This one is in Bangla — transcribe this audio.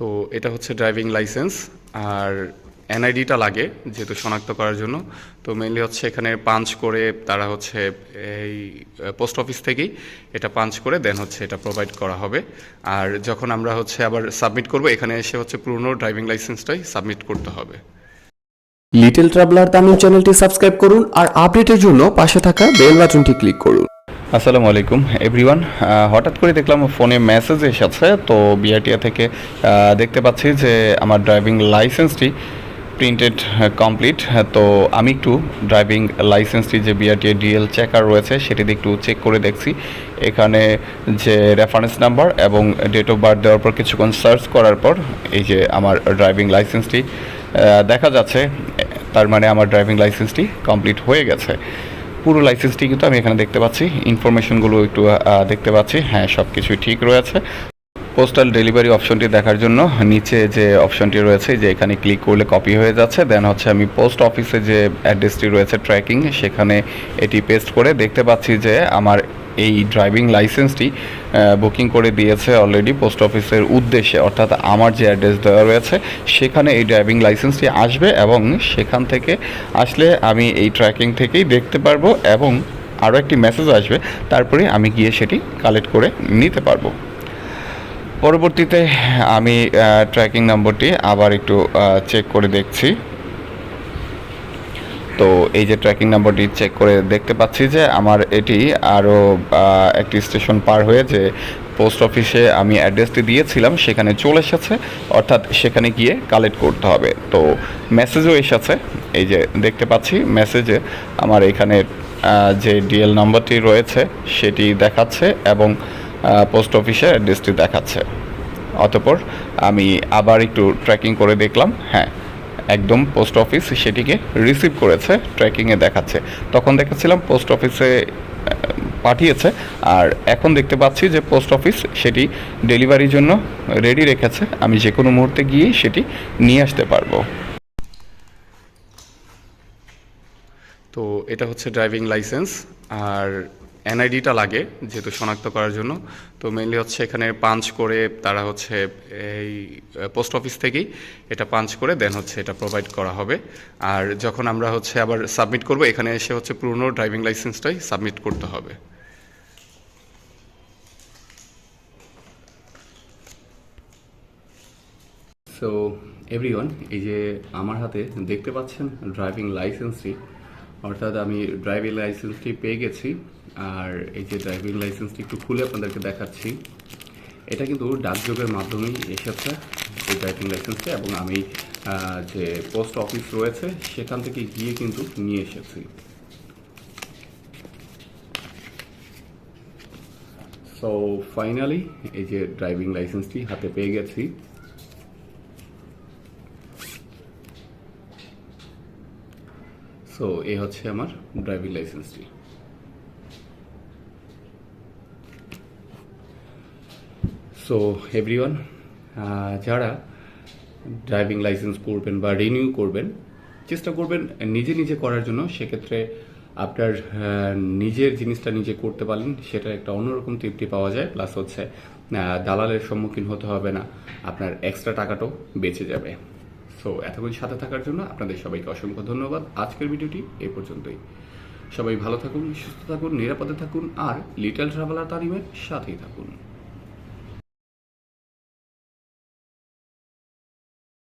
তো এটা হচ্ছে ড্রাইভিং লাইসেন্স আর এনআইডিটা লাগে যেহেতু শনাক্ত করার জন্য। তো মেইনলি হচ্ছে এখানে পাঞ্চ করে তারা হচ্ছে এই পোস্ট অফিস থেকেই এটা পাঞ্চ করে দেন হচ্ছে এটা প্রোভাইড করা হবে। আর যখন আমরা হচ্ছে আবার সাবমিট করব, এখানে এসে হচ্ছে পুরনো ড্রাইভিং লাইসেন্সটাই সাবমিট করতে হবে। লিটল ট্রাভেলার তামিম চ্যানেলটি সাবস্ক্রাইব করুন আর আপডেটের জন্য পাশে থাকা বেল বাটনটি ক্লিক করুন। আসসালামু আলাইকুম এভরিওয়ান হঠাৎ করে দেখলাম ফোনে মেসেজ এসেছে, তো বিআরটিআ থেকে দেখতে পাচ্ছি যে আমার ড্রাইভিং লাইসেন্সটি প্রিন্টেড কমপ্লিট তো আমি একটু ড্রাইভিং লাইসেন্সটি যে বিআরটিএ ডিএল চেকার রয়েছে, সেটি একটু চেক করে দেখছি। এখানে যে রেফারেন্স নাম্বার এবং ডেট অফ বার্থ দেওয়ার পর কিছুক্ষণ সার্চ করার পর, এই যে আমার ড্রাইভিং লাইসেন্সটি দেখা যাচ্ছে, তার মানে আমার ড্রাইভিং লাইসেন্সটি কমপ্লিট হয়ে গেছে। পুরো লাইসেন্সটি কিন্তু আমি এখানে দেখতে পাচ্ছি। ইনফরমেশনগুলো একটু দেখতে পাচ্ছি। হ্যাঁ সব কিছুই ঠিক রয়েছে। পোস্টাল ডেলিভারি অপশনটি দেখার জন্য নিচে যে অপশনটি রয়েছে, যে এখানে ক্লিক করলে কপি হয়ে যাচ্ছে। দেন হচ্ছে আমি পোস্ট অফিসে যে অ্যাড্রেসটি রয়েছে ট্র্যাকিং সেখানে এটি পেস্ট করে দেখতে পাচ্ছি যে আমার এই ড্রাইভিং লাইসেন্সটি বুকিং করে দিয়েছে অলরেডি পোস্ট অফিসের উদ্দেশ্যে। অর্থাৎ আমার যে অ্যাড্রেস দেওয়া রয়েছে, সেখানে এই ড্রাইভিং লাইসেন্সটি আসবে এবং সেখান থেকে আসলে আমি এই ট্র্যাকিং থেকেই দেখতে পারব এবং আরও একটি মেসেজ আসবে, তারপরে আমি গিয়ে সেটি কালেক্ট করে নিতে পারব। পরবর্তীতে আমি ট্র্যাকিং নম্বরটি আবার একটু চেক করে দেখছি। তো এই যে ট্র্যাকিং নাম্বারটি চেক করে দেখতে পাচ্ছি যে আমার এটি আরও একটি স্টেশন পার হয়ে যে পোস্ট অফিসে আমি অ্যাড্রেসটি দিয়েছিলাম, সেখানে চলে এসেছে। অর্থাৎ সেখানে গিয়ে কালেক্ট করতে হবে। তো মেসেজও এসেছে। এই যে দেখতে পাচ্ছি মেসেজে আমার এখানে যে ডিএল নাম্বারটি রয়েছে, সেটি দেখাচ্ছে এবং পোস্ট অফিসে অ্যাড্রেসটি দেখাচ্ছে। অতপর আমি আবার একটু ট্র্যাকিং করে দেখলাম। হ্যাঁ একদম পোস্ট অফিস সেটিকে রিসিভ করেছে ট্র্যাকিংয়ে দেখাচ্ছে। তখন দেখেছিলাম পোস্ট অফিসে পাঠিয়েছে, আর এখন দেখতে পাচ্ছি যে পোস্ট অফিস সেটি ডেলিভারির জন্য রেডি রেখেছে। আমি যে কোনো মুহূর্তে গিয়েই সেটি নিয়ে আসতে পারব। তো এটা হচ্ছে ড্রাইভিং লাইসেন্স আর এনআইডিটা লাগে, যেহেতু শনাক্ত করার জন্য। তো মেনলি হচ্ছে এখানে পাঞ্চ করে তারা হচ্ছে এই পোস্ট অফিস থেকেই এটা পাঞ্চ করে দেন হচ্ছে এটা প্রোভাইড করা হবে। আর যখন আমরা হচ্ছে আবার সাবমিট করব, এখানে এসে হচ্ছে পুরনো ড্রাইভিং লাইসেন্সটাই সাবমিট করতে হবে। সো এভরিওয়ান এই যে আমার হাতে দেখতে পাচ্ছেন ড্রাইভিং লাইসেন্সটি অর্থাৎ আমি ড্রাইভিং লাইসেন্সটি পেয়ে গেছি। আর এই যে ড্রাইভিং লাইসেন্সটি একটু খুলে আপনাদেরকে দেখাচ্ছি। এটা কিন্তু ডাকযোগের মাধ্যমেই এসেছে, এই ড্রাইভিং লাইসেন্সটা এবং আমি যে পোস্ট অফিস রয়েছে, সেখান থেকে গিয়ে কিন্তু নিয়ে এসেছি। সো ফাইনালি এই যে ড্রাইভিং লাইসেন্সটি হাতে পেয়ে গেছি। সো এই হচ্ছে আমার ড্রাইভিং লাইসেন্সটি সো এভরিওয়ান যারা ড্রাইভিং লাইসেন্স করবেন বা রিনিউ করবেন, চেষ্টা করবেন নিজে নিজে করার জন্য। সেক্ষেত্রে আপনার নিজের জিনিসটা নিজে করতে পারলেন, সেটা একটা অন্যরকম তৃপ্তি পাওয়া যায়। প্লাস হচ্ছে দালালের সম্মুখীন হতে হবে না, আপনার এক্সট্রা টাকাটাও বেঁচে যাবে। সো এতক্ষণ সাথে থাকার জন্য আপনাদের সবাইকে অসংখ্য ধন্যবাদ। আজকের ভিডিওটি এই পর্যন্তই। সবাই ভালো থাকুন, সুস্থ থাকুন, নিরাপদে থাকুন, আর লিটল ট্রাভেলার তারিমের সাথেই থাকুন।